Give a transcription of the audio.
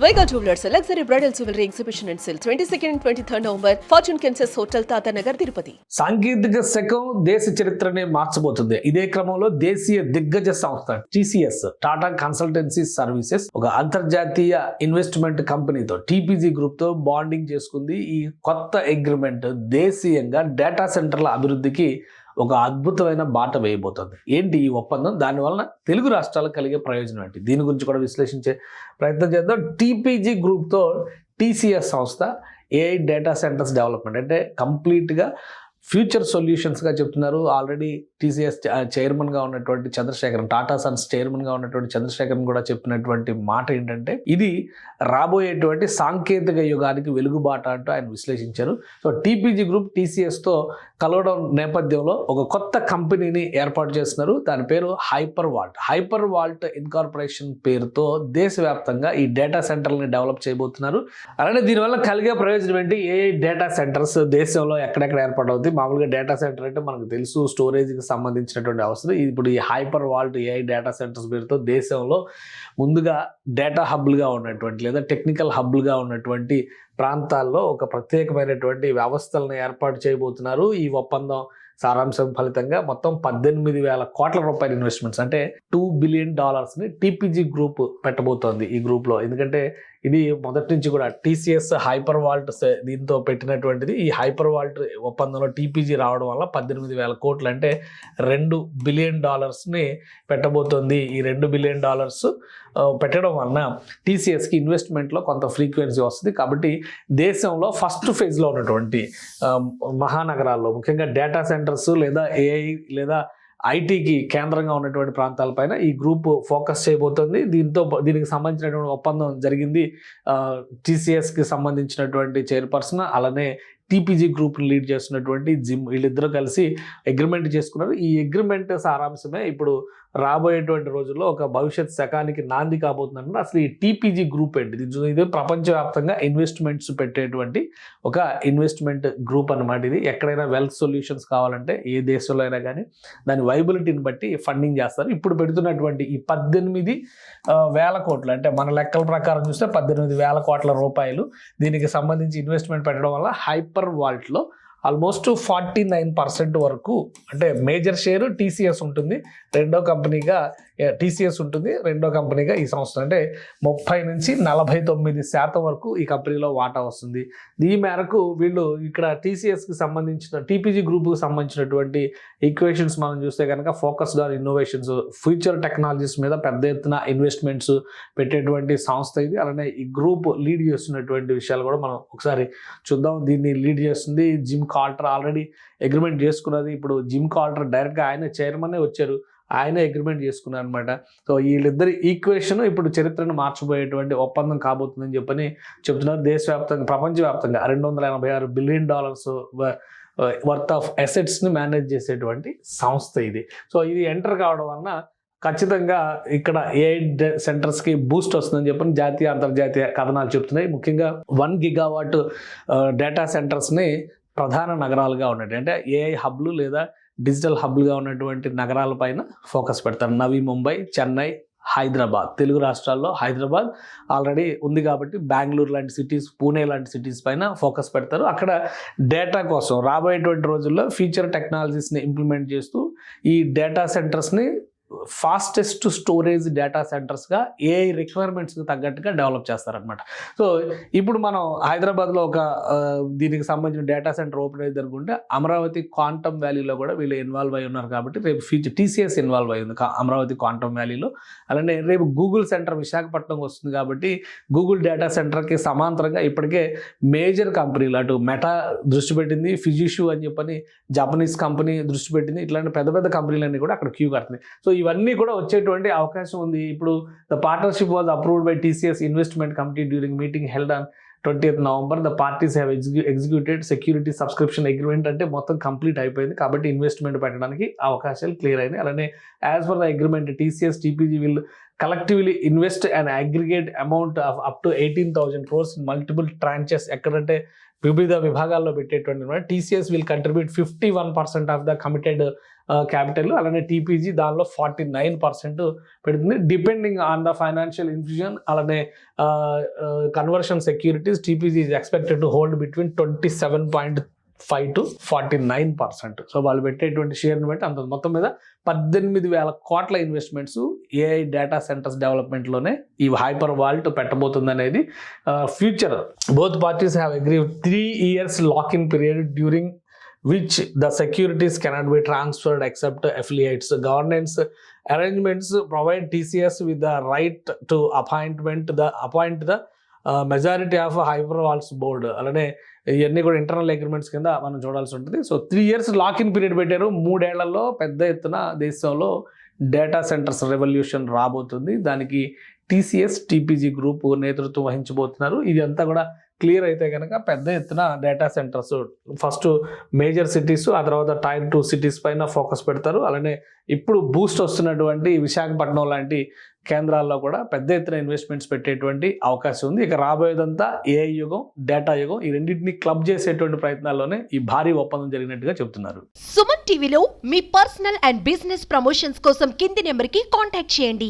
Vega Jewelers, a luxury bridal jewelry exhibition and sale, 22nd and 23rd November, Fortune Kansas Kansas hotel Tatanagar Tirupati సాంకేతిక శకం దేశ చరిత్రనే మార్చబోతుంది. ఇదే క్రమంలో దేశీయ దిగ్గజ సంస్థ టీసీఎస్ టాటా కన్సల్టెన్సీ సర్వీసెస్ ఒక అంతర్జాతీయ ఇన్వెస్ట్మెంట్ కంపెనీతో టీపీజీ గ్రూప్తో బాండింగ్ చేసుకుంది ఈ కొత్త అగ్రిమెంట్ దేశీయంగా డేటా సెంటర్ల అభివృద్ధికి ఒక అద్భుతమైన బాట వేయబోతుంది. ఏంటి ఈ ఒప్పందం? దానివలన తెలుగు రాష్ట్రాలకు కలిగే ప్రయోజనం ఏంటి? దీని గురించి కూడా విశ్లేషించే ప్రయత్నం చేద్దాం. టీపీజీ గ్రూప్తో టీసీఎస్ సంస్థ ఏఐ డేటా సెంటర్స్ డెవలప్మెంట్ అంటే కంప్లీట్గా ఫ్యూచర్ సొల్యూషన్స్గా చెప్తున్నారు. ఆల్రెడీ టీసీఎస్ చైర్మన్గా ఉన్నటువంటి చంద్రశేఖరన్ టాటా సన్స్ చైర్మన్గా ఉన్నటువంటి చంద్రశేఖరన్ కూడా చెప్పినటువంటి మాట ఏంటంటే ఇది రాబోయేటువంటి సాంకేతిక యుగానికి వెలుగుబాట అంటూ ఆయన విశ్లేషించారు. సో టీపీజీ గ్రూప్ టీసీఎస్తో కలవడం నేపథ్యంలో ఒక కొత్త కంపెనీని ఏర్పాటు చేస్తున్నారు. దాని పేరు Hyper Vault Hyper Vault incorporation పేరుతో దేశవ్యాప్తంగా ఈ డేటా సెంటర్ని డెవలప్ చేయబోతున్నారు. అలానే దీనివల్ల కలిగే ప్రయోజనం ఏంటి? ఏ డేటా సెంటర్స్ దేశంలో ఎక్కడెక్కడ ఏర్పాటు అవుతాయి మామూలుగా డేటా సెంటర్ అంటే మనకు తెలుసు స్టోరేజ్కి సంబంధించినటువంటి అవసరం. ఇప్పుడు ఈ Hyper Vault AI data centres పేరుతో దేశంలో ముందుగా డేటా హబ్లుగా ఉన్నటువంటి లేదా టెక్నికల్ హబ్లుగా ఉన్నటువంటి ప్రాంతాల్లో ఒక ప్రత్యేకమైనటువంటి వ్యవస్థలను ఏర్పాటు చేయబోతున్నారు. ఈ ఒప్పందం సారాంశం ఫలితంగా మొత్తం పద్దెనిమిది వేల కోట్ల రూపాయల ఇన్వెస్ట్మెంట్స్ అంటే టూ బిలియన్ డాలర్స్ని టీపీజీ గ్రూప్ పెట్టబోతోంది ఈ గ్రూప్లో ఎందుకంటే ఇది మొదటి నుంచి కూడా టీసీఎస్ హైపర్ వాల్ట్ దీంతో పెట్టినటువంటిది. ఈ హైపర్ వాల్ట్ ఒప్పందంలో టీపీజీ రావడం వల్ల పద్దెనిమిది వేల కోట్లు అంటే రెండు బిలియన్ డాలర్స్ని పెట్టబోతోంది. ఈ రెండు బిలియన్ డాలర్స్ పెట్టడం వలన టీసీఎస్కి ఇన్వెస్ట్మెంట్లో కొంత ఫ్రీక్వెన్సీ వస్తుంది. కాబట్టి దేశంలో ఫస్ట్ ఫేజ్లో ఉన్నటువంటి మహానగరాల్లో ముఖ్యంగా డేటా సెంటర్స్ లేదా ఏఐ లేదా ఐటీకి కేంద్రంగా ఉన్నటువంటి ప్రాంతాలపైన ఈ గ్రూప్ ఫోకస్ చేయబోతోంది. దీంతో దీనికి సంబంధించినటువంటి ఒప్పందం జరిగింది. టీసీఎస్కి సంబంధించినటువంటి చైర్పర్సన్ అలానే టీపీజీ గ్రూప్ని లీడ్ చేస్తున్నటువంటి జిమ్ వీళ్ళిద్దరూ కలిసి అగ్రిమెంట్ చేసుకున్నారు. ఈ అగ్రిమెంట్ సారాంశమే ఇప్పుడు రాబోయేటువంటి రోజుల్లో ఒక భవిష్యత్ శకానికి నాంది కాబోతుందంటే అసలు ఈ టీపీజీ గ్రూప్ ఏంటి ఇది ప్రపంచవ్యాప్తంగా ఇన్వెస్ట్మెంట్స్ పెట్టేటువంటి ఒక ఇన్వెస్ట్మెంట్ గ్రూప్ అన్నమాట ఇది. ఎక్కడైనా వెల్త్ సొల్యూషన్స్ కావాలంటే ఏ దేశంలో అయినా కానీ దాని వైబిలిటీని బట్టి ఫండింగ్ చేస్తారు. ఇప్పుడు పెడుతున్నటువంటి ఈ పద్దెనిమిది వేల కోట్లు అంటే మన లెక్కల ప్రకారం చూస్తే పద్దెనిమిది వేల కోట్ల రూపాయలు దీనికి సంబంధించి ఇన్వెస్ట్మెంట్ పెట్టడం వల్ల హైపర్ వాల్ట్లో ఆల్మోస్ట్ ఫార్టీ నైన్ పర్సెంట్ వరకు అంటే మేజర్ షేర్ టీసీఎస్ ఉంటుంది. రెండో కంపెనీగా టీసీఎస్ ఉంటుంది. రెండో కంపెనీగా ఈ సంస్థ అంటే ముప్పై నుంచి నలభై తొమ్మిది శాతం వరకు ఈ కంపెనీలో వాటా వస్తుంది. ఈ మేరకు వీళ్ళు ఇక్కడ టీసీఎస్కి సంబంధించిన టీపీజీ గ్రూప్కి సంబంధించినటువంటి ఈక్వేషన్స్ మనం చూస్తే కనుక focused on innovations future technologies మీద పెద్ద ఎత్తున ఇన్వెస్ట్మెంట్స్ పెట్టేటువంటి సంస్థ ఇది. అలానే ఈ గ్రూప్ లీడ్ చేస్తున్నటువంటి విషయాలు కూడా మనం ఒకసారి చూద్దాం. దీన్ని లీడ్ చేస్తుంది జిమ్ కాల్టర్ ఆల్రెడీ అగ్రిమెంట్ చేసుకున్నది. ఇప్పుడు జిమ్ కాల్టర్ డైరెక్ట్గా ఆయన చైర్మనే వచ్చారు. ఆయన అగ్రిమెంట్ చేసుకున్నారు అనమాట సో వీళ్ళిద్దరి ఈక్వేషన్ ఇప్పుడు చరిత్రను మార్చబోయేటువంటి ఒప్పందం కాబోతుందని చెప్పని చెప్తున్నారు. దేశవ్యాప్తంగా ప్రపంచవ్యాప్తంగా రెండు వందల ఎనభై ఆరు బిలియన్ డాలర్స్ వర్త్ ఆఫ్ అసెట్స్ని మేనేజ్ చేసేటువంటి సంస్థ ఇది. సో ఇది ఎంటర్ కావడం వలన ఖచ్చితంగా ఇక్కడ ఏ సెంటర్స్కి బూస్ట్ వస్తుందని చెప్పని జాతీయ అంతర్జాతీయ కథనాలు చెప్తున్నాయి. ముఖ్యంగా వన్ గిగావాట్ డేటా సెంటర్స్ని ప్రధాన నగరాలుగా ఉన్నాయి అంటే ఏఐ హబ్లు లేదా డిజిటల్ హబ్లుగా ఉన్నటువంటి నగరాలపైన ఫోకస్ పెడతారు. నవీ ముంబై చెన్నై హైదరాబాద్. తెలుగు రాష్ట్రాల్లో హైదరాబాద్ ఆల్రెడీ ఉంది కాబట్టి బెంగళూరు లాంటి సిటీస్ పూణే లాంటి సిటీస్ పైన ఫోకస్ పెడతారు. అక్కడ డేటా కోసం రాబోయేటువంటి రోజుల్లో ఫ్యూచర్ టెక్నాలజీస్ని ఇంప్లిమెంట్ చేస్తూ ఈ డేటా సెంటర్స్ని ఫాస్టెస్ట్ స్టోరేజ్ డేటా సెంటర్స్గా ఏ రిక్వైర్మెంట్స్కి తగ్గట్టుగా డెవలప్ చేస్తారనమాట సో ఇప్పుడు మనం హైదరాబాద్లో ఒక దీనికి సంబంధించిన డేటా సెంటర్ ఓపెన్ అయ్యి అనుకుంటే అమరావతి క్వాంటమ్ వ్యాలీలో కూడా వీళ్ళు ఇన్వాల్వ్ అయి ఉన్నారు కాబట్టి రేపు ఫ్యూచర్ టీసీఎస్ ఇన్వాల్వ్ అయ్యింది కా- అమరావతి క్వాంటమ్ వ్యాలీలో అలానే రేపు గూగుల్ సెంటర్ విశాఖపట్నం వస్తుంది కాబట్టి గూగుల్ డేటా సెంటర్కి సమాంతరంగా ఇప్పటికే మేజర్ కంపెనీలు అటు మెటా దృష్టి పెట్టింది ఫిజిషు అని చెప్పని జపనీస్ కంపెనీ దృష్టి పెట్టింది ఇట్లాంటి పెద్ద పెద్ద కంపెనీలన్నీ కూడా అక్కడ క్యూ కడుతుంది సో ఇవన్నీ కూడా వచ్చేటువంటి అవకాశం ఉంది. ఇప్పుడు the partnership was approved by TCS investment committee during meeting held on twenty November the parties have executed security subscription agreement అంటే మొత్తం కంప్లీట్ అయిపోయింది. కాబట్టి ఇన్వెస్ట్మెంట్ పెట్టడానికి అవకాశాలు క్లియర్ అయినాయి. అలానే as per the agreement TCS TPG will collectively invest and aggregate amount of up to eighteen thousand crores multiple tranches ఎక్కడంటే వివిధ విభాగాల్లో పెట్టేటువంటి TCS will contribute fifty one percent of the committed capital అలానే TPG దానిలో forty nine percent పెడుతుంది. Depending on the financial infusion అలానే conversion securities TPG is expected to hold between twenty seven point five to forty nine percent so వాళ్ళు పెట్టేటువంటి షేర్ని బట్టి అంత మొత్తం మీద పద్దెనిమిది వేల కోట్ల ఇన్వెస్ట్మెంట్స్ ఏఐ డేటా సెంటర్స్ డెవలప్మెంట్లోనే ఈ హైపర్ వాల్ట్ పెట్టబోతుంది అనేది future both parties have agree three years lock in period during which the securities cannot be transferred except affiliates governance arrangements provide TCS with the right to appointment the appoint the majority of of hyperwalls board అలానే ఇవన్నీ కూడా internal agreements కింద మనం చూడాల్సి ఉంటుంది. So three years lock in period పెట్టారు. మూడేళ్ళలో పెద్ద ఎత్తున దేశంలో డేటా సెంటర్స్ రెవల్యూషన్ రాబోతుంది. దానికి టీసీఎస్ టీపీజీ గ్రూప్ నేతృత్వం వహించబోతున్నారు. ఇదంతా కూడా క్లియర్ అయితే కనుక పెద్ద ఎత్తున data centres first major cities ఆ తర్వాత టైర్ టూ సిటీస్ పైన ఫోకస్ పెడతారు. అలానే ఇప్పుడు బూస్ట్ వస్తున్నటువంటి విశాఖపట్నం లాంటి కేంద్రాల్లో కూడా పెద్ద ఎత్తున ఇన్వెస్ట్మెంట్స్ పెట్టేటువంటి అవకాశం ఉంది. ఇక రాబోయేదంతా ఏఐ యుగం డేటా యుగం ఈ రెండింటిని క్లబ్ చేసేటువంటి ప్రయత్నాల్లోనే ఈ భారీ ఒప్పందం జరిగినట్టుగా చెబుతున్నారు సుమన్ టీవీలో మీ పర్సనల్ అండ్ బిజినెస్ ప్రమోషన్స్ కోసం కింది నెంబర్కి కాంటాక్ట్ చేయండి.